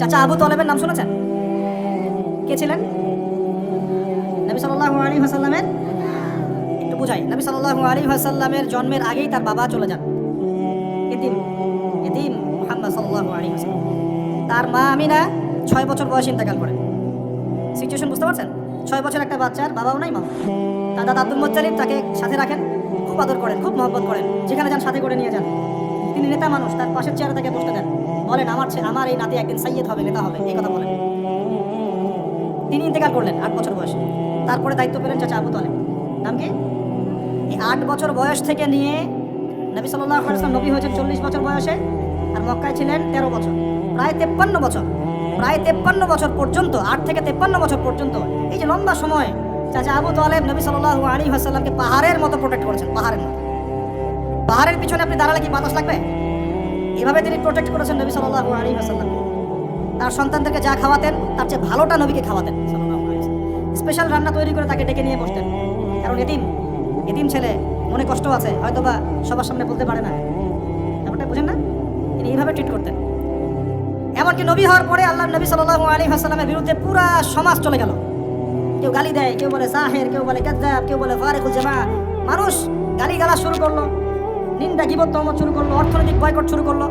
চাচা আবু তলেবের নাম শুনেছেন? কে ছিলেন? নবী সাল্লাল্লাহু আলাইহি ওয়াসাল্লামের? একটু বুঝাই। নবী সাল্লাল্লাহু আলাইহি ওয়াসাল্লামের জন্মের আগেই তার বাবা চলে যান। এতিম এতিম মুহাম্মদ আলাইহি ওয়াসাল্লাম। তার মা আমিনা ছয় বছর বয়সে ইন্তেকাল করেন সিচুয়েশন বুঝতে পারছেন? ছয় বছর একটা বাচ্চার বাবাও নাই মা তার দাদা আব্দুল মোত্তালিব তাকে সাথে রাখেন, খুব আদর করেন, খুব মহব্বত করেন। যেখানে যান, সাথে করে নিয়ে যান। তিনি নেতা মানুষ, তার পাশের চেয়ারে তাকে বসতে দেন। বলেন, আমার আমার এই নাতি একদিন সাইয়েদ হবে, নেতা হবে, এই কথা বলেন। তিনি ইন্তেকাল করলেন আট বছর বয়সে। তারপরে দায়িত্ব পেলেন চাচা আবু তালেব। নাম কি? এই আট বছর বয়স থেকে নিয়ে নবী সাল্লাহ আলাইসলাম নবী হয়েছেন চল্লিশ বছর বয়সে আর মক্কায় ছিলেন তেরো বছর। প্রায় তেপ্পান্ন বছর। প্রায় তেপ্পান্ন বছর পর্যন্ত, আট থেকে তেপ্পান্ন বছর পর্যন্ত এই যে লম্বা সময় চাচা আবু তালেব নবী সাল্লাহ আলী হাসাল্লামকে পাহাড়ের মতো প্রোটেক্ট করেছেন, পাহাড়ের মতো। পাহাড়ের পিছনে আপনি দাঁড়ালে কি বাতাস লাগবে? এভাবে তিনি প্রোটেক্ট করেছেন নবী সাল্লাহ আলী হাসাল্লামকে তার সন্তানদেরকে যা খাওয়াতেন, তার চেয়ে ভালোটা নবীকে খাওয়াতেন স্পেশাল রান্না তৈরি করে তাকে ডেকে নিয়ে বসতেন। কারণ এতিম এতিম ছেলে, মনে কষ্ট আছে হয়তো বা সবার সামনে বলতে পারে না। ব্যাপারটা বুঝেন না? তিনি এইভাবে ট্রিট করতেন। এমনকি নবী হওয়ার পরে আল্লাহ নবী সাল্লাল্লাহু আলাইহি ওয়াসাল্লামের বিরুদ্ধে পুরা সমাজ চলে গেল। কেউ গালি দেয়, কেউ বলে সাহের কেউ বলে কাজ্জাব কেউ বলে ফারেকুল জামা মানুষ গালি গালা শুরু করল। নিন্দা গিবত শুরু করল, অর্থনৈতিক বয়কট শুরু করল,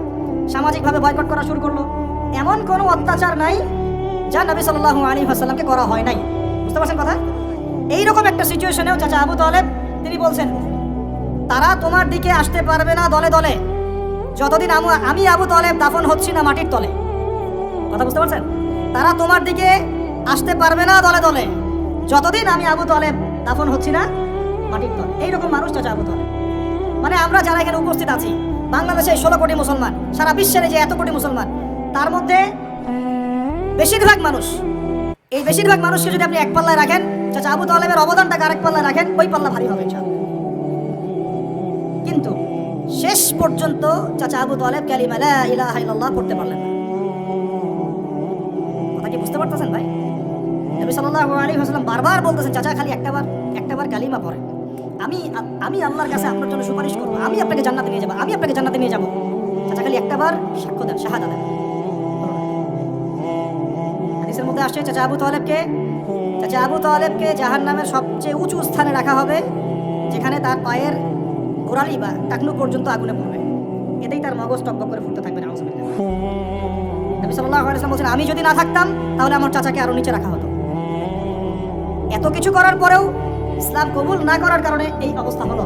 সামাজিকভাবে বয়কট করা শুরু করল। এমন কোনো অত্যাচার নাই যা নবী সাল্লাল্লাহু আলাইহি ওয়াসাল্লামকে করা হয় নাই। বুঝতে পারছেন কথা? এইরকম একটা সিচুয়েশনেও চাচা আবু তালেব, তিনি বলছেন, তারা তোমার দিকে আসতে পারবে না দলে দলে। যতদিন আমি আবু তালেব দাফন হচ্ছি না মাটির তলে। কথা বুঝতে পারছেন? তারা তোমার দিকে আসতে পারবে না দলে দলে। যতদিন আমি আবু তালেব দাফন হচ্ছি না মাটির তলে। এইরকম মানুষ চাচা আবু তালেব। মানে আমরা যারা এখানে উপস্থিত আছি, বাংলাদেশে ষোলো কোটি মুসলমান, সারা বিশ্বের যে এত কোটি মুসলমান, তার মধ্যে বেশিরভাগ মানুষ, এই বেশিরভাগ মানুষকে যদি আপনি এক পাল্লায় রাখেন, চাচা আবু তালেবের অবদানটাকে আরেক পাল্লায় রাখেন, ওই পাল্লা ভারী হবে। কিন্তু শেষ পর্যন্ত চাচা আবু তালেব কালিমা লা ইলাহা ইল্লাল্লাহ পড়তে পারলেন না। কথা কি বুঝতে পারতেছেন ভাই? নবী সাল্লাল্লাহু আলাইহি ওয়াসাল্লাম বারবার বলতেছেন, চাচা, খালি একটাবার একটাবার কালিমা পড়েন। আমি আমি আল্লাহর কাছে আপনার জন্য সুপারিশ করব। আমি আপনাকে জান্নাতে নিয়ে যাব। আমি আপনাকে জান্নাতে নিয়ে যাব। চাচা খালি একটাবার সাক্ষ্য দেন, শাহাদা দেন। হাদিসের মধ্যে আসছে, চাচা আবু তালেবকে। চাচা আবু তালেবকে জাহান নামের সবচেয়ে উঁচু স্থানে রাখা হবে, যেখানে তার পায়ের গোড়ালি বা টাকনু পর্যন্ত আগুনে পড়বে। এতেই তার মগজ টকবক করে ফুটতে থাকবে নবী বলছেন, আমি যদি না থাকতাম, তাহলে আমার চাচাকে আরও নিচে রাখা হতো। এত কিছু করার পরেও ইসলাম কবুল না করার কারণে এই অবস্থা হলো।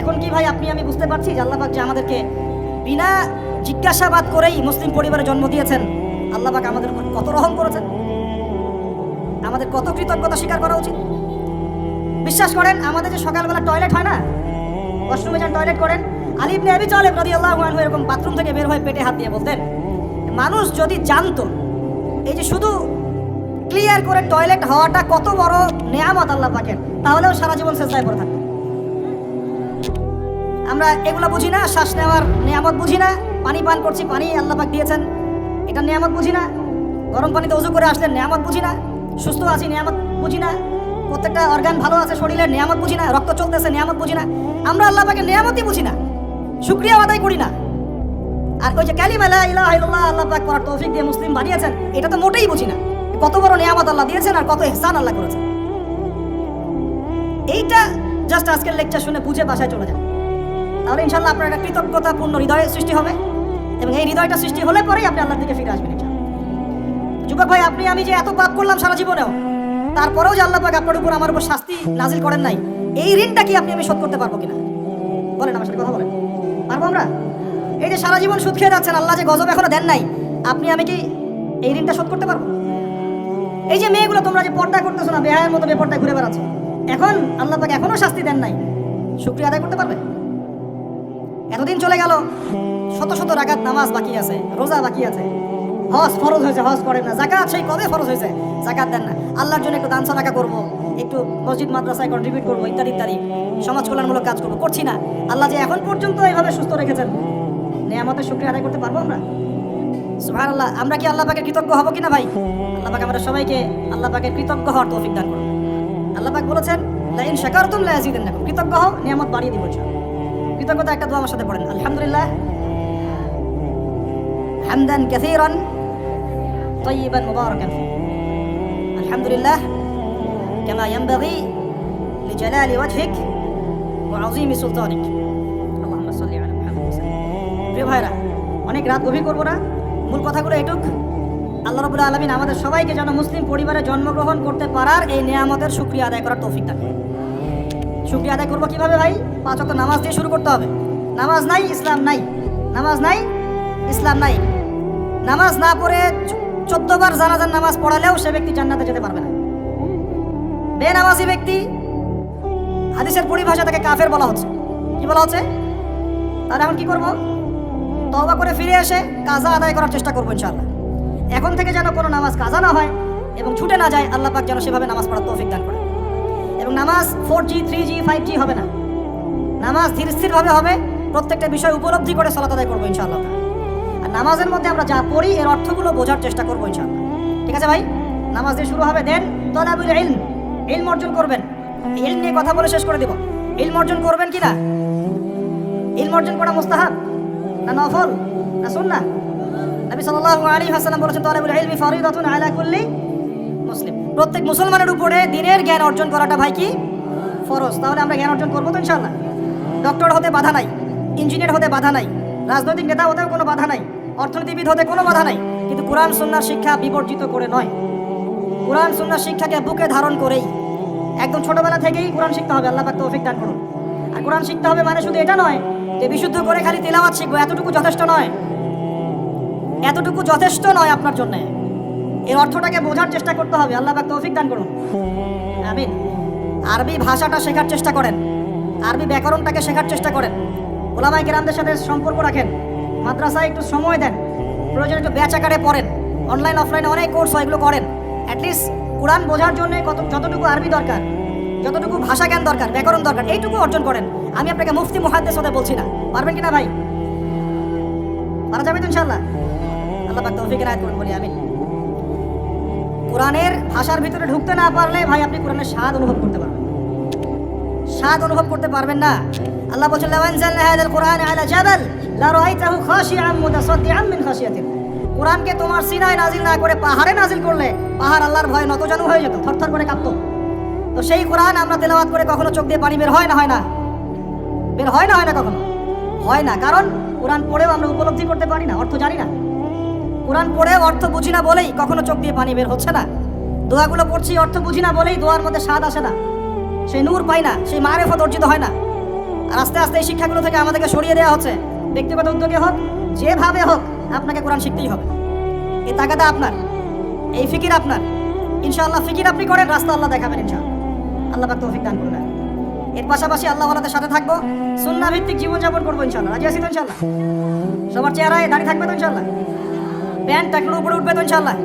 এখন কি ভাই আপনি, আমি বুঝতে পারছি যে আল্লাহ পাক যে আমাদেরকে বিনা জিজ্ঞাসাবাদ করেই মুসলিম পরিবারে জন্ম দিয়েছেন, আল্লাহ পাক আমাদের উপর কত রহম করেছেন। আমাদের কত কৃতজ্ঞতা স্বীকার করা উচিত। বিশ্বাস করেন, আমাদের যে সকালবেলা টয়লেট হয় না ওয়াশরুমে যান টয়লেট করেন, আলী নেবি চলে তালেব আল্লাহ এরকম বাথরুম থেকে বের হয়ে পেটে হাত দিয়ে বলতেন, মানুষ যদি জানতো, এই যে শুধু ক্লিয়ার করে টয়লেট হওয়াটা কত বড় নেয়ামত আল্লাহ পাকের, তাহলেও সারা জীবন চেষ্টায় পড়ে থাকতো আমরা এগুলো বুঝি না, শ্বাস নেওয়ার নিয়ামত বুঝি না, পানি পান করছি, পানি আল্লাহ পাক দিয়েছেন, এটা নিয়ামত বুঝি না। গরম পানিতে উজু করে আসলেন নিয়ামত বুঝি না, সুস্থ আছি, নিয়ামত বুঝি না, প্রত্যেকটা অর্গান ভালো আছে শরীরের নিয়ামত বুঝি না, রক্ত চলতেছে, নিয়ামত বুঝি না। আমরা আল্লাহ পাকের নিয়ামতই বুঝি না, শুক্রিয়া আদায় করি না। আর ওই যে কালিমা লা ইলাহা আল্লাহ পাক করার তৌফিক দিয়ে মুসলিম বানিয়েছেন, এটা তো মোটেই বুঝি না। কত বড় নিয়ামত আল্লাহ দিয়েছেন আর কত ইহসান আল্লাহ করেছেন। এইটা জাস্ট আজকের লেকচার শুনে বুঝে বাসায় চলে যান। তাহলে ইনশাল্লাহ আপনার একটা কৃতজ্ঞতাপূর্ণ হৃদয় সৃষ্টি হবে এবং এই হৃদয়টা সৃষ্টি হলে পরেই আপনি আল্লাহর দিকে ফিরে আসবেন। যুবক ভাই, আপনি আমি যে এত পাপ করলাম সারা জীবনেও, তারপরেও যে আল্লাহ পাক আপনার উপর আমার উপর শাস্তি নাজিল করেন নাই, এই ঋণটা কি আপনি আমি শোধ করতে পারব কিনা? বলেন, আমার সাথে কথা বলেন। পারব আমরা? এই যে সারা জীবন সুদ খেয়ে যাচ্ছেন, আল্লাহ যে গজব এখনও দেন নাই, আপনি আমি কি এই ঋণটা শোধ করতে পারব? এই যে মেয়েগুলো তোমরা যে পর্দা করতেছো না, বেহায়ের মতো বেপর্দায় ঘুরে বেড়াচ্ছ এখন আল্লাহ পাক এখনও শাস্তি দেন নাই। শুক্রিয়া আদায় করতে পারবে? এতদিন চলে গেল, শত শত রাগাত নামাজ বাকি আছে, রোজা বাকি আছে। হজ ফরজ হয়েছে, হজ করেন না। জাকাত সেই কবে ফরজ হয়েছে? জাকাত দেন না। আল্লাহর জন্য একটু দান সাদাকা করব, একটু মসজিদ মাদ্রাসায় কন্ট্রিবিউট করব, ইত্যাদি ইত্যাদি। সমাজ কল্যাণমূলক কাজ করব। করছি না। আল্লাহ যে এখন পর্যন্ত এইভাবে সুস্থ রেখেছেন, নেয়ামতের শুক্রিয়া আদায় করতে পারব আমরা? সুবহান আল্লাহ আমরা কি আল্লাহ পাকে কৃতজ্ঞ হব কিনা ভাই? আল্লাহ পাক আমরা সবাইকে আল্লাহ পাকে কৃতজ্ঞ হওয়ার তৌফিক দান করুন। আল্লাহ পাক বলেছেন লাইন শাকারতুম লা ইয়াজিদান্নাকুম কৃতজ্ঞ হও নিয়ামত বাড়িয়ে দিব ইনশাআল্লাহ কৃতজ্ঞতা একটা দোয়া আমার সাথে পড়েন আলহামদুলিল্লাহ হামদান কাসীরান طيبا مباركا فيه الحمد لله كما ينبغي لجلال وجهك وعظيم سلطانك اللهم صل على محمد وسلم প্রিয় ভাইরা অনেক রাত গভীর করবো না মূল কথাগুলো এটুক আল্লাহ রবুল্লা আলমিন আমাদের সবাইকে যেন মুসলিম পরিবারে জন্মগ্রহণ করতে পারার এই নিয়ামতের সুক্রিয়া আদায় করার তৌফিক দান করে শুক্রিয়া আদায় করব কীভাবে ভাই? পাঁচ অক্ট নামাজ দিয়ে শুরু করতে হবে। নামাজ নাই, ইসলাম নাই। নামাজ নাই, ইসলাম নাই। নামাজ না পড়ে চোদ্দ বার জানাজার নামাজ পড়ালেও সে ব্যক্তি জান্নাতে যেতে পারবে না। বেনামাজি ব্যক্তি হাদিসের পরিভাষা তাকে কাফের বলা হচ্ছে। কি বলা হচ্ছে? তাহলে এখন কি করব? তবা করে ফিরে এসে কাজা আদায় করার চেষ্টা করব ইনশাআল্লাহ। এখন থেকে যেন কোনো নামাজ কাজা না হয় এবং ছুটে না যায়, আল্লাহ পাক যেন সেভাবে নামাজ পড়ার তৌফিক দান করে এবং নামাজ four G, three G, five G হবে না। নামাজ ধীর স্থিরভাবে হবে, প্রত্যেকটা বিষয় উপলব্ধি করে সলাত আদায় করব ইনশাআল্লাহ। আর নামাজের মধ্যে আমরা যা পড়ি, এর অর্থগুলো বোঝার চেষ্টা করব ইনশাআল্লাহ। ঠিক আছে ভাই? নামাজ দিয়ে শুরু হবে, দেন তলাবুল ইলম। ইলম অর্জন করবেন। ইলম নিয়ে কথা বলে শেষ করে দেব। ইলম অর্জন করবেন কি না? ইলম অর্জন করা মুস্তাহাব না নফল না সুন্নাহ? নবী সাল্লাল্লাহু আলাইহি ওয়াসাল্লাম বলেছেন, তলাবুল ইলমি ফরিদাতুন আলা কুল্লি মুসলিম। প্রত্যেক মুসলমানের উপরে দিনের জ্ঞান অর্জন করাটা ভাই কি? ফরজ। তাহলে আমরা জ্ঞান অর্জন করব তো ইনশাআল্লাহ। ডক্টর হতে বাধা নাই, ইঞ্জিনিয়ার হতে বাধা নাই, রাজনৈতিক নেতা হতেও কোনো বাধা নাই, অর্থনীতিবিদ হতে কোনো বাধা নাই, কিন্তু কোরআন সুন্নার শিক্ষা বিবর্জিত করে নয়। কোরআন সুন্নার শিক্ষাকে বুকে ধারণ করেই একদম ছোটবেলা থেকেই কোরআন শিখতে হবে। আল্লাহ পাক তৌফিক দান করুন। আর কোরআন শিখতে হবে মানে শুধু এটা নয় যে বিশুদ্ধ করে খালি তেলাওয়াত শিখব, এতটুকু যথেষ্ট নয়। এতটুকু যথেষ্ট নয় আপনার জন্য। এর অর্থটাকে বোঝার চেষ্টা করতে হবে। আল্লাহ পাক তৌফিক দান করুন। আমিন। আরবি ভাষাটা শেখার চেষ্টা করেন। আরবি ব্যাকরণটাকে শেখার চেষ্টা করেন। ওলামাই কেরামদের সাথে সম্পর্ক রাখেন। মাদ্রাসায় একটু সময় দেন। প্রয়োজন একটু ব্যাচ আকারে পড়েন। অনলাইন, অফলাইনে অনেক কোর্স হয়, এগুলো করেন। অ্যাটলিস্ট কোরআন বোঝার জন্য কত, যতটুকু আরবি দরকার, যতটুকু ভাষা জ্ঞান দরকার, ব্যাকরণ দরকার, এইটুকু অর্জন করেন। আমি আপনাকে মুফতি, মুহাদ্দেস হতে বলছি না। পারবেন কিনা ভাই? পারা যাবে তো ইনশাল্লাহ আল্লাহ তৌফিক রায় করুন বলি আমি কোরআনের ভাষার ভিতরে ঢুকতে না পারলে ভাই আপনি কোরআনের স্বাদ অনুভব করতে পারবেন স্বাদ অনুভব করতে পারবেন না। আল্লাহ বলছেন কোরআন আলা জাবাল লা রাআইতাহু খাশিআম মিন কোরআনকে তোমার সিনায় নাজিল না করে পাহাড়ে নাজিল করলে পাহাড় আল্লাহর ভয়ে নতজানু হয়ে যেত, থরথর করে কাঁপতো। তো সেই কোরআন আমরা তেলাওয়াত করে কখনো চোখ দিয়ে পানি বের হয় না হয় না? বের হয় না হয় না কখনো? হয় না, কারণ কোরআন পড়েও আমরা উপলব্ধি করতে পারি না, অর্থ জানি না। কোরআন পড়েও অর্থ বুঝি না বলেই কখনো চোখ দিয়ে পানি বের হচ্ছে না। দোয়াগুলো পড়ছি, অর্থ বুঝি না বলেই দোয়ার মধ্যে স্বাদ আসে না। সেই নূর পাই না, সেই মারেফত অর্জিত হয় না। আর আস্তে আস্তে এই শিক্ষাগুলো থেকে আমাদেরকে সরিয়ে দেওয়া হচ্ছে। ব্যক্তিগত উদ্যোগে হোক, যেভাবে হোক, আপনাকে কোরআন শিখতেই হবে। এই তাগাদা আপনার, এই ফিকির আপনার। ইনশাআল্লাহ ফিকির আপনি করেন, রাস্তা আল্লাহ দেখাবেন ইনশাআল্লাহ। আল্লাহ পাক তৌফিক দান এর পাশাপাশি আল্লাহ ওয়ালাদের সাথে থাকব সুন্না ভিত্তিক জীবনযাপন করব ইনশাআল্লাহ। রাজি আছি তো ইনশাআল্লাহ? সবার চেহারায় দাঁড়িয়ে থাকবে তো ইনশাআল্লাহ? প্যান্ট টাকলোর উপরে উঠবে তো ইনশাআল্লাহ।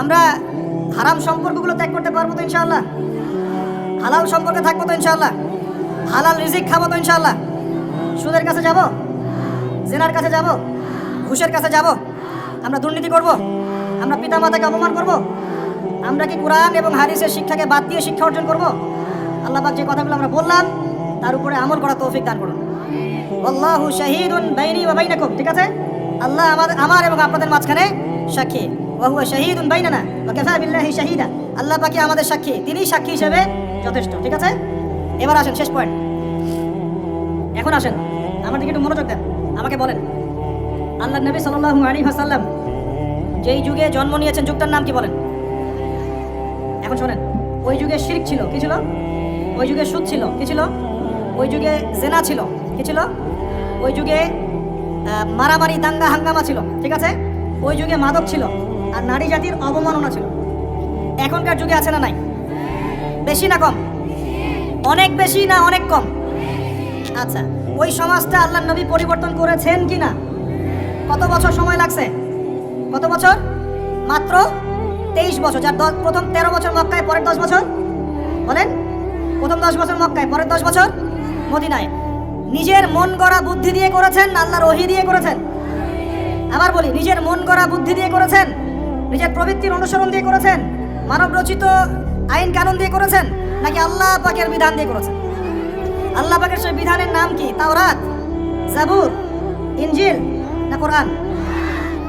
আমরা হারাম সম্পর্কগুলো ত্যাগ করতে পারব তো ইনশাআল্লাহ। হালাল সম্পর্কে থাকব তো ইনশাআল্লাহ। হালাল রিজিক খাব তো ইনশাআল্লাহ। সুদের কাছে যাব, জেনার কাছে যাব, ঘুষের কাছে যাব, আমরা দুর্নীতি করব, আমরা পিতামাতাকে অপমান করব, আমরা কি কোরআন এবং হাদিসের শিক্ষাকে বাদ দিয়ে শিক্ষা অর্জন করব? আল্লাহ পাক যে কথাগুলো আমরা বললাম, তার উপরে আমল করা তৌফিক দান করুন। আল্লাহু শাহিদুন বাইনি ওয়া বাইনাকুম, ঠিক আছে? আল্লাহ আমাদের আমার এবং আপনাদের মাঝখানে সাক্ষী। ওয়া হুয়া শাহিদুন বাইনানা ওয়া কাফা বিল্লাহি শাহিদা। আল্লাহ পাকি আমাদের সাক্ষী। তিনি সাক্ষী হিসেবে যথেষ্ট, ঠিক আছে? এবার আসেন, শেষ পয়েন্ট এখন আসেন। আমার দিকে একটু মনোযোগ দেন। আমাকে বলেন। আল্লাহ নবী সাল্লাল্লাহু আলাইহি ওয়াসাল্লাম যেই যুগে জন্ম নিয়েছেন, যুগটার নাম কি বলেন? এখন শোনেন। ওই যুগে শিরক ছিল, কি ছিল? ওই যুগে সুদ ছিল, কি ছিল? ওই যুগে জেনা ছিল, কি ছিল? ওই যুগে মারামারি, দাঙ্গা, হাঙ্গামা ছিল, ঠিক আছে? ওই যুগে মাদক ছিল আর নারী জাতির অবমাননা ছিল। এখনকার যুগে আছে না নাই? বেশি না কম? অনেক বেশি না অনেক কম? আচ্ছা ওই সমাজটা আল্লাহ নবী পরিবর্তন করেছেন কি না? কত বছর সময় লাগছে? কত বছর? মাত্র তেইশ বছর, যার দশ- প্রথম তেরো বছর মক্কায়, পরের দশ বছর? বলেন, প্রথম দশ বছর মক্কায়, পরের দশ বছর? মদিনায়। নিজের মন গড়া বুদ্ধি দিয়ে করেছেন না আল্লাহর ওহি দিয়ে করেছেন। আবার বলি, নিজের মন গড়া বুদ্ধি দিয়ে করেছেন, নিজের প্রবৃত্তির অনুসরণ দিয়ে করেছেন মানব রচিত আইন কানুন দিয়ে করেছেন, নাকি আল্লাহ পাকের বিধান দিয়ে করেছেন? আল্লাহ পাকের সেই বিধানের নাম কি? তাওরাত, জাবুর ইঞ্জিল না কোরআন?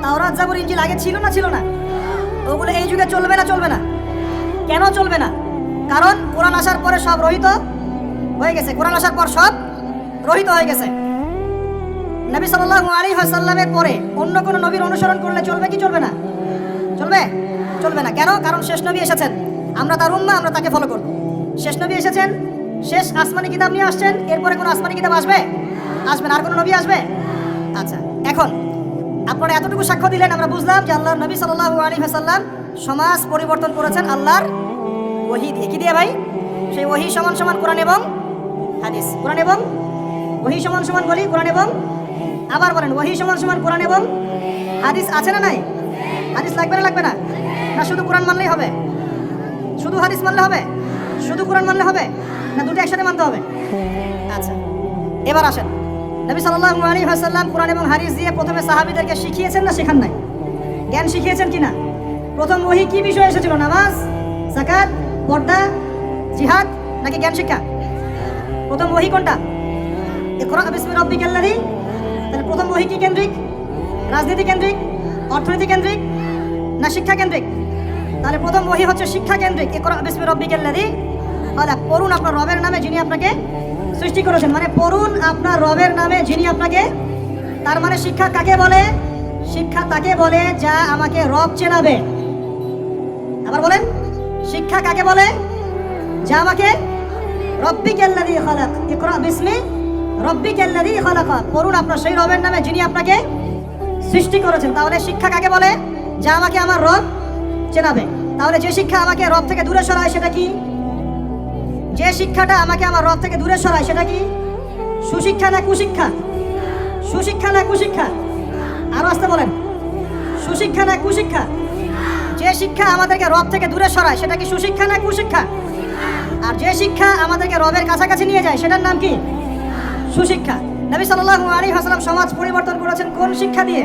তাওরাত, জাবুর ইঞ্জিল আগে ছিল না ছিল না? ওগুলো এই যুগে চলবে না চলবে না? কেন চলবে না? কারণ কোরআন আসার পরে সব রহিত হয়ে গেছে। কোরআন আসার পর সব রহিত হয়ে গেছে। নবী সাল্লাল্লাহু আলাইহি ওয়াসাল্লামের পরে অন্য কোনো নবীর অনুসরণ করলে চলবে কি চলবে না? চলবে? চলবে না। কেন? কারণ শেষ নবী এসেছেন। আমরা তার উম্মা, আমরা তাকে ফলো করব। শেষ নবী এসেছেন, শেষ আসমানি কিতাব নিয়ে আসছেন, এরপরে কোনো আসমানি কিতাব আসবে? আসবে না। আর কোনো নবী আসবে? আচ্ছা এখন আপনারা এতটুকু সাক্ষ্য দিলেন, আমরা বুঝলাম যে আল্লাহর নবী সাল্লাল্লাহু আলাইহি ওয়াসাল্লাম সমাজ পরিবর্তন করেছেন আল্লাহর ওহি দিয়ে। কি দিয়ে ভাই? সেই ওহি সমান সমান কোরআন এবং হাদিস। কোরআন এবং ওহি সমান সমান বলি কোরআন এবং আবার বলেন, ওহি সমান সমান কোরআন এবং হাদিস আছে না নাই? হাদিস লাগবে না লাগবে না? না, শুধু কোরআন মানলেই হবে? শুধু হাদিস মানলে হবে? শুধু কোরআন মানলে হবে? না, দুটো একসাথে মানতে হবে? আচ্ছা এবার আসেন। নবী সাল্লাল্লাহু আলাইহি ওয়াসাল্লাম কোরআন এবং হাদিস দিয়ে প্রথমে সাহাবীদেরকে শিখিয়েছেন না শেখান নাই? জ্ঞান শিখিয়েছেন কিনা প্রথম ওহি কি বিষয় এসেছিল? নামাজ, যাকাত, পর্দা, জিহাদ, নাকি জ্ঞান শিক্ষা? প্রথম ওহি কোনটা? তাহলে প্রথম ওহি কি কেন্দ্রিক? রাজনীতি কেন্দ্রিক? অর্থনীতি কেন্দ্রিক? না শিক্ষা কেন্দ্রিক? তাহলে প্রথম ওহি হচ্ছে শিক্ষা কেন্দ্রিক। ইকরা বিসমি রাব্বিকাল্লাযী তাহলে পড়ুন আপনার রবের নামে যিনি আপনাকে সৃষ্টি করেছেন। মানে পড়ুন আপনার রবের নামে যিনি আপনাকে, তার মানে শিক্ষা কাকে বলে? শিক্ষা তাকে বলে যা আমাকে রব চেনাবে? আবার বলেন, শিক্ষা কাকে বলে? যা আমাকে রব্বিকাল্লাযী খালাক। ইকরা বিসমি রব্বিকাল্লাযী খালাক। পড়ুন আপনার সেই রবের নামে যিনি আপনাকে সৃষ্টি করেছেন। তাহলে শিক্ষা কাকে বলে? যা আমাকে আমার রব চেনাবে। তাহলে যে শিক্ষা আমাকে রব থেকে দূরে সরায় সেটা কি? যে শিক্ষাটা আমাকে আমার রব থেকে দূরে সরায় সেটা কি? সুশিক্ষা না কুশিক্ষা? সুশিক্ষা না কুশিক্ষা? আরও আসতে বলেন। সুশিক্ষা না কুশিক্ষা? যে শিক্ষা আমাদেরকে রব থেকে দূরে সরায় সেটা কি সুশিক্ষা না কুশিক্ষা? আর যে শিক্ষা আমাদেরকে রবের কাছাকাছি নিয়ে যায় সেটার নাম কি? সুশিক্ষা। নবী সাল্লাল্লাহু আলাইহি ওয়াসাল্লাম সমাজ পরিবর্তন করেছেন কোন শিক্ষা দিয়ে?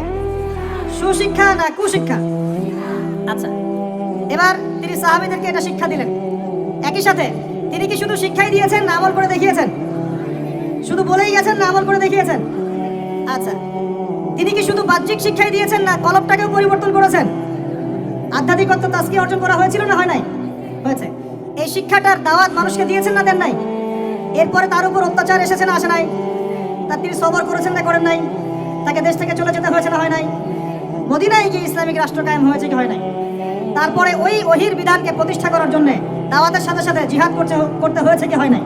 সুশিক্ষা না কুশিক্ষা? আচ্ছা এবার তিনি সাহাবীদেরকে এটা শিক্ষা দিলেন। একই সাথে তিনি কি শুধু শিক্ষাই দিয়েছেন না আমল করে দেখিয়েছেন? শুধু বলেই গেছেন না আমল করে দেখিয়েছেন? আচ্ছা তিনি কি শুধু বাহ্যিক শিক্ষাই দিয়েছেন না কলবটাকেও পরিবর্তন করেছেন? আধ্যাত্মিকত্ব তাস্কি অর্জন করা হয়েছিল না হয় নাই? হয়েছে। এই শিক্ষাটার দাওয়াত মানুষকে দিয়েছেন না দেন নাই? এরপরে তার উপর অত্যাচার এসেছে না, আসে নাই। তার তিনি সবর করেছেন না, করেন নাই। তাকে দেশ থেকে চলে যেতে হয়েছে না, হয় নাই। মদিনায় গিয়ে ইসলামিক রাষ্ট্র কায়েম হয়েছে কি, হয় নাই। তারপরে ওই ওহির বিধানকে প্রতিষ্ঠা করার জন্য দাওয়াতের সাথে সাথে জিহাদ করতে করতে হয়েছে কি, হয় নাই।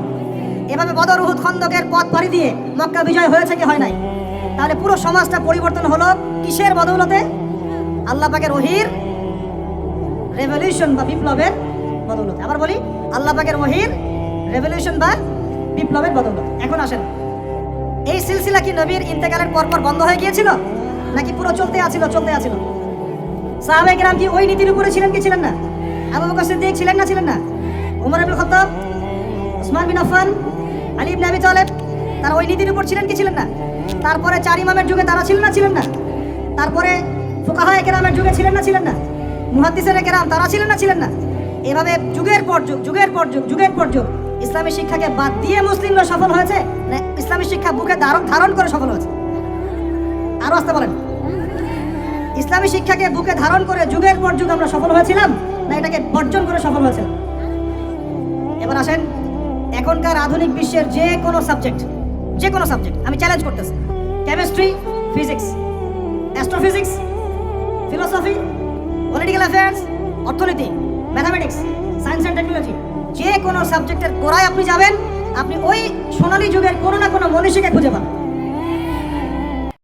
এভাবে বদর উহুদ খন্দকের পথ পাড়ি দিয়ে মক্কা বিজয় হয়েছে কি, হয় নাই। তাহলে পুরো সমাজটা পরিবর্তন হলো কিসের বদৌলতে? আল্লাহ পাকের ওহির রেভলিউশন বা বিপ্লবের বদৌলতে। আবার বলি, আল্লাহ পাকের ওহির রেভলিউশন বা বিপ্লবের বদৌলতে এখন আসেন। এই সিলসিলা কি নবীর ইন্তেকালের পরপর বন্ধ হয়ে গিয়েছিল? নাকি পুরো চলতে আছিল চলতে আছিল? সাহাবে গ্রাম কি ওই নীতির উপরে ছিলেন কি ছিলেন না? আবু বকর সিদ্দিক ছিলেন না ছিলেন না? উমর আব্দুল খত্তাব ওসমান বিন আফফান, আলী ইবনে আবি তালেব, তারা ওই নীতির উপর ছিলেন কি ছিলেন না? তারপরে চার ইমামের যুগে তারা ছিলেন না ছিলেন না? তারপরে ফুকাহায়ে কেরামের যুগে ছিলেন না ছিলেন না? মুহাদ্দিসের কেরাম তারা ছিলেন না ছিলেন না? এভাবে যুগের পর যুগ, যুগের পর যুগ, যুগের পর যুগ ইসলামী শিক্ষাকে বাদ দিয়ে মুসলিমরা সফল হয়েছে? না, ইসলামী শিক্ষা বুকে ধারণ ধারণ করে সফল হয়েছে? আরও আসতে বলেন। ইসলামী শিক্ষাকে বুকে ধারণ করে যুগের পর যুগ আমরা সফল হয়েছিলাম? না, এটাকে বর্জন করে সফল হয়েছিলাম এবার আসেন, এখনকার আধুনিক বিশ্বের যে কোনো সাবজেক্ট, যে কোনো সাবজেক্ট, আমি চ্যালেঞ্জ করতেছি। Chemistry physics astrophysics philosophy political affairs অর্থনীতি ম্যাথামেটিক্স সায়েন্স অ্যান্ড টেকনোলজি যে কোনো সাবজেক্টের গোড়ায় আপনি যাবেন, আপনি ওই সোনালি যুগের কোনো না কোনো মনীষীকে খুঁজে পাবেন।